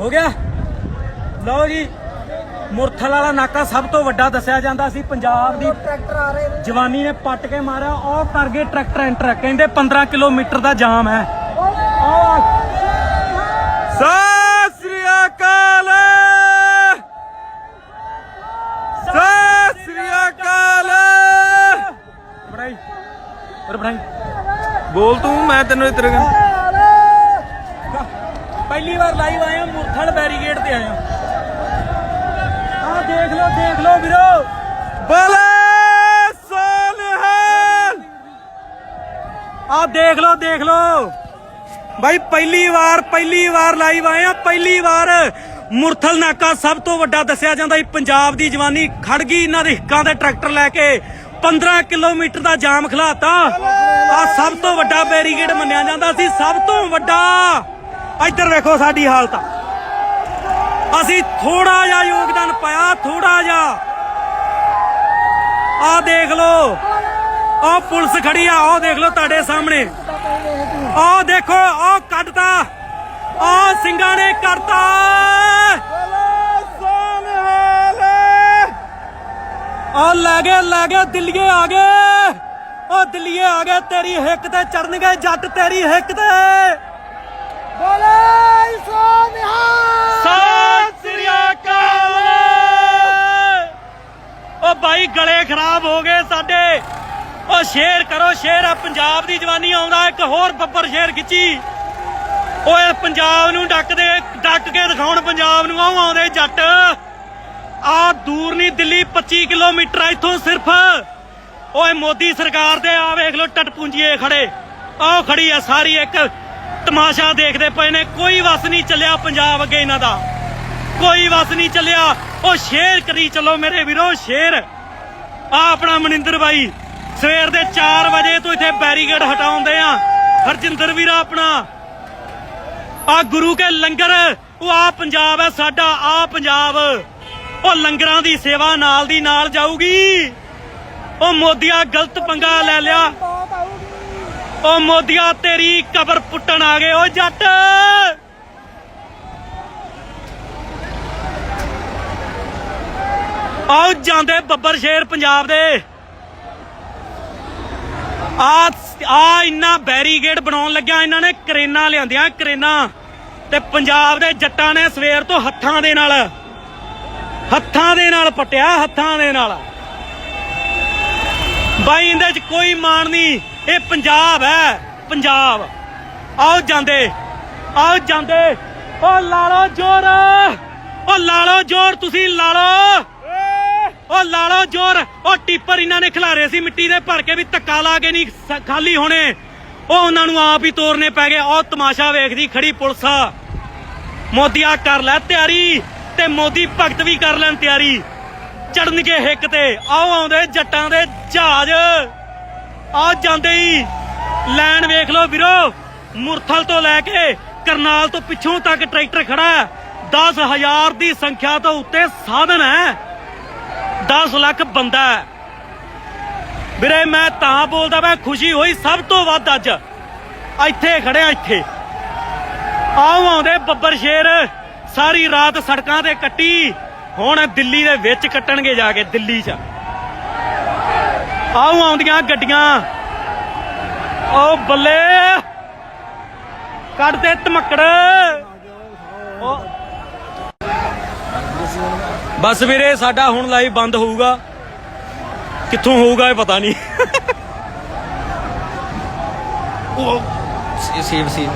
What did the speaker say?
ਹੋ ਗਿਆ। ਲਓ ਜੀ ਮੁਰਥਲ ਵਾਲਾ ਨਾਕਾ ਸਭ ਤੋਂ ਵੱਡਾ ਦੱਸਿਆ ਜਾਂਦਾ ਸੀ। ਪੰਜਾਬ ਦੀ ਟਰੈਕਟਰ ਆ ਰਹੇ ਨੇ। ਜਵਾਨੀ ਨੇ ਪੱਟ ਕੇ ਮਾਰਿਆ। ਉਹ ਕਰ ਗਏ ਟਰੈਕਟਰ ਐਂਟਰ। ਕਹਿੰਦੇ 15 ਕਿਲੋਮੀਟਰ ਦਾ ਜਾਮ ਹੈ। ਸਤਿ ਸ੍ਰੀ ਅਕਾਲ। ਸਤਿ ਸ੍ਰੀ ਅਕਾਲ। ਬੜਾਈ ਪਰ ਬੜਾਈ ਬੋਲ ਤੂੰ ਮੈਂ ਤੈਨੂੰ ਇਤਰ ਪਹਿਲੀ ਵਾਰ ਲਾਈਵ ਆਇਆ ਮੁਰਥਲ ਬੈਰੀਗੇਡ ਤੇ ਆਇਆ ਆ ਦੇਖ ਲਓ ਦੇਖ ਲਓ ਵੀਰੋ, ਬਲੇ ਸੋਨਹਲ ਆ ਦੇਖ ਲਓ ਦੇਖ ਲਓ। ਬਾਈ, ਪਹਿਲੀ ਵਾਰ ਪਹਿਲੀ ਵਾਰ ਲਾਈਵ ਆਏ ਆ ਪਹਿਲੀ ਵਾਰ ਮੁਰਥਲ ਨਾਕਾ ਸਭ ਤੋਂ ਵੱਡਾ ਦੱਸਿਆ ਜਾਂਦਾ ਸੀ। ਪੰਜਾਬ ਦੀ ਜਵਾਨੀ ਖੜ ਗਈ ਇਹਨਾਂ ਦੇ ਹਿੱਕਾਂ ਦੇ ਟਰੈਕਟਰ ਲੈ ਕੇ। 15 ਕਿਲੋਮੀਟਰ ਦਾ ਜਾਮ ਖਲਾਤਾ। ਆ ਸਭ ਤੋਂ ਵੱਡਾ ਬੈਰੀਗੇਡ ਮੰਨਿਆ ਜਾਂਦਾ ਸੀ। ਸਭ ਤੋਂ ਵੱਡਾ ਇੱਧਰ ਵੇਖੋ ਸਾਡੀ ਹਾਲਤ। ਅਸੀਂ ਥੋੜਾ ਜਿਹਾ ਯੋਗਦਾਨ ਪਾਇਆ, ਥੋੜਾ ਜਿਹਾ। ਆ ਦੇਖ ਲਓ ਆ ਪੁਲਿਸ ਖੜੀ ਆ ਉਹ ਦੇਖ ਲਓ ਤੁਹਾਡੇ ਸਾਹਮਣੇ। ਆ ਦੇਖੋ, ਆਹ ਕੱਢਤਾ, ਆਹ ਸਿੰਘਾਂ ਨੇ ਕਰਤਾ। ਆ ਲੈ ਗਏ ਲੈ ਗਏ, ਦਿੱਲੀਏ ਆ ਗਏ। ਉਹ ਦਿੱਲੀਏ ਆ ਗਏ, ਤੇਰੀ ਹਿੱਕ ਤੇ ਚੜਨਗੇ ਜੱਟ ਤੇਰੀ ਹਿੱਕ ਤੇ ਬੋਲੇ ਸੋਨਿਹਾ ਸਤਿ ਸ੍ਰੀ ਅਕਾਲ ਉਹ ਬਾਈ ਗਲੇ ਖਰਾਬ ਹੋ ਗਏ ਸਾਡੇ। ਉਹ ਸ਼ੇਰ ਕਰੋ ਸ਼ੇਰ ਆ ਪੰਜਾਬ ਦੀ ਜਵਾਨੀ ਆਉਂਦਾ, ਇੱਕ ਹੋਰ ਬੱਬਰ ਸ਼ੇਰ ਖਿੱਚੀ। ਓਏ ਪੰਜਾਬ ਨੂੰ ਡੱਕ ਡੱਕ ਕੇ ਦਿਖਾਉਣ ਪੰਜਾਬ ਨੂੰ ਆਉ ਆਉਂਦੇ ਜੱਟ। ਆ ਦੂਰ ਨਹੀਂ, ਦਿੱਲੀ 25 ਕਿਲੋਮੀਟਰ ਇੱਥੋਂ ਸਿਰਫ। ਓਏ ਮੋਦੀ ਸਰਕਾਰ ਦੇ ਆ ਵੇਖ ਲੋ ਟਟਪੂੰਜੀਏ ਖੜੇ। ਆਹ ਖੜੀ ਆ ਸਾਰੀ ਇੱਕ ਤਮਾਸ਼ਾ ਦੇਖਦੇ ਪਏ ਨੇ, ਕੋਈ ਵਸ ਨਹੀਂ ਚੱਲਿਆ ਪੰਜਾਬ ਅੱਗੇ ਇਹਨਾਂ ਦਾ। ਕੋਈ ਵਸ ਨਹੀਂ ਚੱਲਿਆ। ਉਹ ਸ਼ੇਰ ਕਰੀ ਚੱਲੋ ਮੇਰੇ ਵੀਰੋ, ਸ਼ੇਰ। ਆ ਆਪਣਾ ਮਨਿੰਦਰ ਬਾਈ, ਸਵੇਰ ਦੇ 4 ਵਜੇ ਤੋਂ ਇੱਥੇ ਬੈਰੀਗੇਡ ਹਟਾਉਂਦੇ ਆ। ਹਰਜਿੰਦਰ ਵੀਰਾ ਆਪਣਾ। ਆ ਗੁਰੂ ਕੇ ਲੰਗਰ, ਉਹ ਆ ਪੰਜਾਬ ਹੈ, ਸਾਡਾ ਆ ਪੰਜਾਬ। ਉਹ ਲੰਗਰਾਂ ਦੀ ਸੇਵਾ ਨਾਲ ਦੀ ਨਾਲ ਜਾਊਗੀ। ਉਹ ਮੋਦੀਆ ਗਲਤ ਪੰਗਾ ਲੈ ਲਿਆ। ਬਹੁਤ ਉਹ ਮੋਦੀਆ, ਤੇਰੀ ਕਬਰ ਪੁੱਟਣ ਆ ਗਏ ਓ ਜੱਟ। ਆਓ ਜਾਂਦੇ ਬੱਬਰ ਸ਼ੇਰ ਪੰਜਾਬ ਦੇ। ਆ ਆ ਇੰਨਾ ਬੈਰੀਗੇਡ ਬਣਾਉਣ ਲੱਗਿਆ, ਇਹਨਾਂ ਨੇ ਕਰੇਨਾ ਲਿਆਂਦੀਆਂ, ਕਰੇਨਾ। ਤੇ ਪੰਜਾਬ ਦੇ ਜੱਟਾਂ ਨੇ ਸਵੇਰ ਤੋਂ ਹੱਥਾਂ ਦੇ ਨਾਲ, ਹੱਥਾਂ ਦੇ ਨਾਲ ਪਟਿਆ, ਹੱਥਾਂ ਦੇ ਨਾਲ। ਬਾਈ, ਇਹਦੇ ਚ ਕੋਈ ਮਾਣ ਨਹੀਂ। ਇਹ ਪੰਜਾਬ ਹੈ। ਪੰਜਾਬ। ਆਓ ਜਾਂਦੇ। ਆਓ ਜਾਂਦੇ। ਓ ਲਾ ਜੋਰ। ਓ ਲਾ ਜੋਰ, ਤੁਸੀਂ ਲਾ ਓ ਲਾ ਜੋਰ। ਓ ਟੀਪਰ ਇਹਨਾਂ ਨੇ ਖਿਲਾਰੇ ਸੀ ਮਿੱਟੀ ਦੇ, ਭਰ ਕੇ ਵੀ ਧੱਕਾ ਲਾ ਕੇ ਨਹੀਂ ਖਾਲੀ ਹੋਣੇ। ਉਹ ਉਹਨਾਂ ਨੂੰ ਆਪ ਹੀ ਤੋੜਨੇ ਪੈ ਗਏ। ਉਹ ਤਮਾਸ਼ਾ ਵੇਖਦੀ ਖੜੀ ਪੁਲਿਸ। ਆ ਮੋਦੀਆ ਕਰ ਲੈ ਤਿਆਰੀ ਤੇ ਮੋਦੀ ਭਗਤ ਵੀ ਕਰ ਲੈਣ ਤਿਆਰੀ। ਚੜਨਗੇ ਹਿੱਕ ਤੇ। ਆਓ ਆਉਂਦੇ ਜੱਟਾਂ ਦੇ ਜਹਾਜ਼। ਆ ਜਾਂਦੇ ਹੀ। ਲੈਣ ਵੇਖ ਲਓ ਵੀਰੋ, ਮੁਰਥਲ ਤੋਂ ਲੈ ਕੇ ਕਰਨਾਲ ਤੋਂ ਪਿੱਛੋਂ ਤੱਕ ਟਰੈਕਟਰ ਖੜਾ ਹੈ। 10000 ਦੀ ਸੰਖਿਆ ਤੋਂ ਉੱਤੇ ਸਾਧਨ ਹੈ। 10 ਲੱਖ ਬੰਦਾ ਹੈ। ਵੀਰੇ, ਮੈਂ ਤਾਂ ਬੋਲਦਾ ਮੈਂ ਖੁਸ਼ੀ ਹੋਈ ਸਭ ਤੋਂ ਵੱਧ ਅੱਜ। ਇੱਥੇ ਖੜਿਆ ਇੱਥੇ। ਆਓ ਆਉਂਦੇ ਬੱਬਰ ਸ਼ੇਰ। ਸਾਰੀ ਰਾਤ ਸੜਕਾਂ ਤੇ ਕੱਟੀ। ਹੁਣ ਦਿੱਲੀ ਦੇ ਵਿੱਚ ਕੱਟਣਗੇ ਜਾ ਕੇ ਦਿੱਲੀ 'ਚ। ਆਓ ਆਉਂਦੀਆਂ ਗੱਡੀਆਂ। ਓ ਬੱਲੇ। ਕੱਢ ਦੇ ਧਮਕੜ। ਬਸ ਵੀਰੇ ਸਾਡਾ ਹੁਣ ਲਾਈਵ ਬੰਦ ਹੋਊਗਾ। ਕਿੱਥੋਂ ਹੋਊਗਾ ਇਹ ਪਤਾ ਨਹੀਂ। ਉਹ ਸੇਵ ਸੀ